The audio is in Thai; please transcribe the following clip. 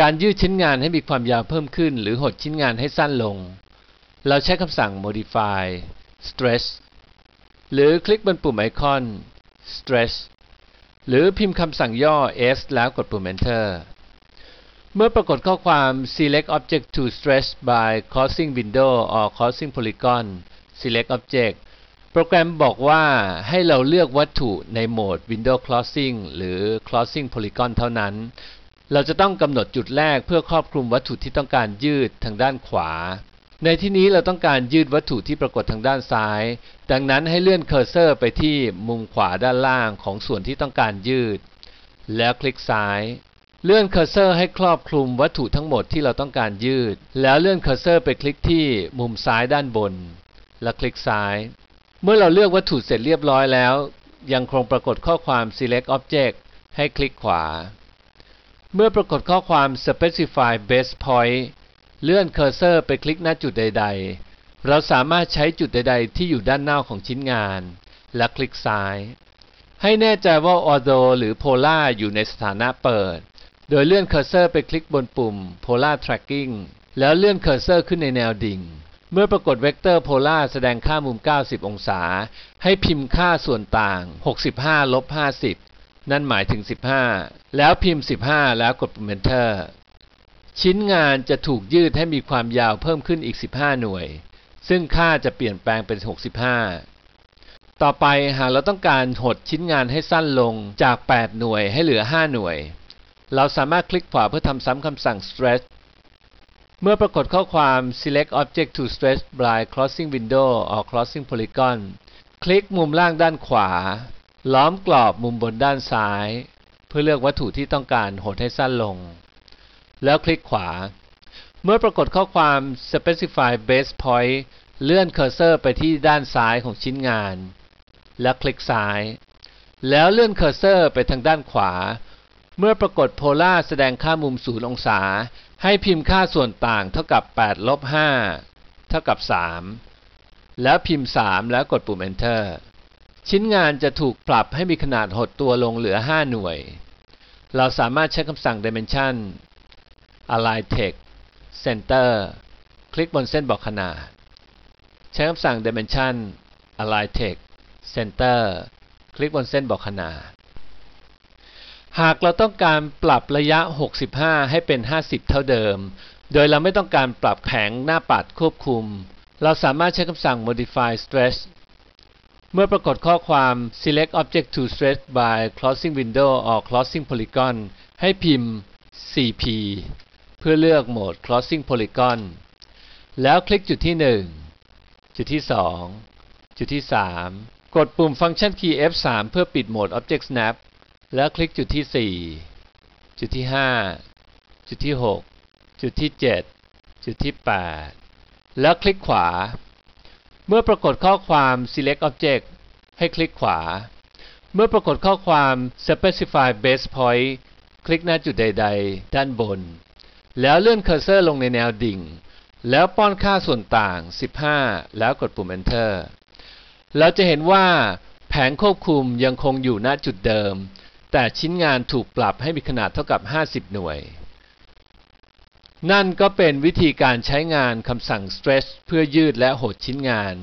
การยืดชิ้นงานให้มีความยาวเพิ่มขึ้น หรือหดชิ้นงานให้สั้นลง เราใช้คำสั่ง modify stretch หรือคลิกบนปุ่มไอคอน stretch หรือพิมพ์คำสั่งย่อ S แล้วกดปุ่ม enter เมื่อปรากฏข้อความ select object to stretch by crossing window or crossing polygon select object โปรแกรมบอกว่าให้เราเลือกวัตถุในโหมด window crossing หรือ crossing polygon เท่านั้น เราจะต้องกำหนดจุดแรกเพื่อครอบคลุมวัตถุที่ต้องการยืดทางด้านขวา ในที่นี้เราต้องการยืดวัตถุที่ปรากฏทางด้านซ้าย ดังนั้นให้เลื่อนเคอร์เซอร์ไปที่มุมขวาด้านล่างของส่วนที่ต้องการยืด แล้วคลิกซ้าย เลื่อนเคอร์เซอร์ให้ครอบคลุมวัตถุทั้งหมดที่เราต้องการยืด แล้วเลื่อนเคอร์เซอร์ไปคลิกที่มุมซ้ายด้านบน และคลิกซ้าย เมื่อเราเลือกวัตถุเสร็จเรียบร้อยแล้ว ยังคงปรากฏข้อความ select object ให้คลิกขวา เมื่อปรากฏข้อความ specify base point เลื่อนเคอร์เซอร์ไปคลิกณจุดใด ๆ เราสามารถใช้จุดใด ๆ ที่อยู่ด้านหน้าของชิ้นงาน และคลิกซ้าย ให้แน่ใจว่า Auto หรือ Polar อยู่ในสถานะเปิด โดยเลื่อนเคอร์เซอร์ไปคลิกบนปุ่ม Polar Tracking แล้วเลื่อนเคอร์เซอร์ขึ้นในแนวดิ่ง เมื่อปรากฏเวกเตอร์โพลาร์แสดงค่ามุม 90 องศา ให้พิมพ์ค่าส่วนต่าง 65ลบ50 นั่นหมายถึง 15 แล้วพิมพ์ 15 แล้วกดปุ่ม Enter ชิ้นงานจะถูกยืดให้มีความยาวเพิ่มขึ้นอีก 15 หน่วย ซึ่งค่าจะเปลี่ยนแปลงเป็น 65 ต่อไปหากเราต้องการหดชิ้นงานให้สั้นลงจาก 8 หน่วยให้เหลือ 5 หน่วย เราสามารถคลิกขวาเพื่อทำซ้ำคำสั่ง stretch เมื่อปรากฏข้อความ select object to stretch by crossing window or crossing polygon คลิกมุมล่างด้านขวา ล้อมกรอบมุมบนด้านซ้าย เพื่อเลือกวัตถุที่ต้องการหดให้สั้นลง แล้วคลิกขวา เมื่อปรากฏข้อความ specify base point เลื่อนเคอร์เซอร์ไปที่ด้านซ้ายของชิ้นงาน และคลิกซ้าย แล้วเลื่อนเคอร์เซอร์ไปทางด้านขวา เมื่อปรากฏโพลาแสดงค่ามุม0องศา ให้พิมพ์ค่าส่วนต่างเท่ากับ8ลบ5เท่ากับ 3 แล้วพิมพ์ 3 แล้วกดปุ่ม enter ชิ้นงานจะถูกปรับให้มีขนาดหดตัวลงเหลือ 5 หน่วย เราสามารถใช้คำสั่ง dimension align text center คลิกบนเส้นบอกขนาด ใช้คำสั่ง dimension align text center คลิกบนเส้นบอกขนาด หากเราต้องการปรับระยะ 65 ให้เป็น 50 เท่าเดิม โดยเราไม่ต้องการปรับแผงหน้าปัดควบคุม เราสามารถใช้คำสั่ง modify stretch เมื่อปรากฏข้อความ select object to stretch by crossing window or crossing polygon ให้พิมพ์ cp เพื่อเลือกโหมด crossing polygon แล้วคลิกจุดที่ 1 จุดที่ 2 จุดที่ 3 กดปุ่มฟังก์ชัน key F3 เพื่อปิดโหมด object snap แล้วคลิกจุดที่ 4 จุดที่ 5 จุดที่ 6 จุดที่ 7 จุดที่ 8 แล้วคลิกขวา เมื่อปรากฏข้อความ select object ให้คลิกขวา เมื่อปรากฏข้อความ specify base point คลิกหน้าจุดใด ๆ ด้านบน แล้วเลื่อนเคอร์เซอร์ลงในแนวดิ่ง แล้วป้อนค่าส่วนต่าง 15 แล้วกดปุ่ม enter เราจะเห็นว่าแผงควบคุมยังคงอยู่ณจุดเดิม แต่ชิ้นงานถูกปรับให้มีขนาดเท่ากับ 50 หน่วย นั่นก็เป็นวิธีการใช้งานคำสั่ง stretch เพื่อยืดและหดชิ้นงาน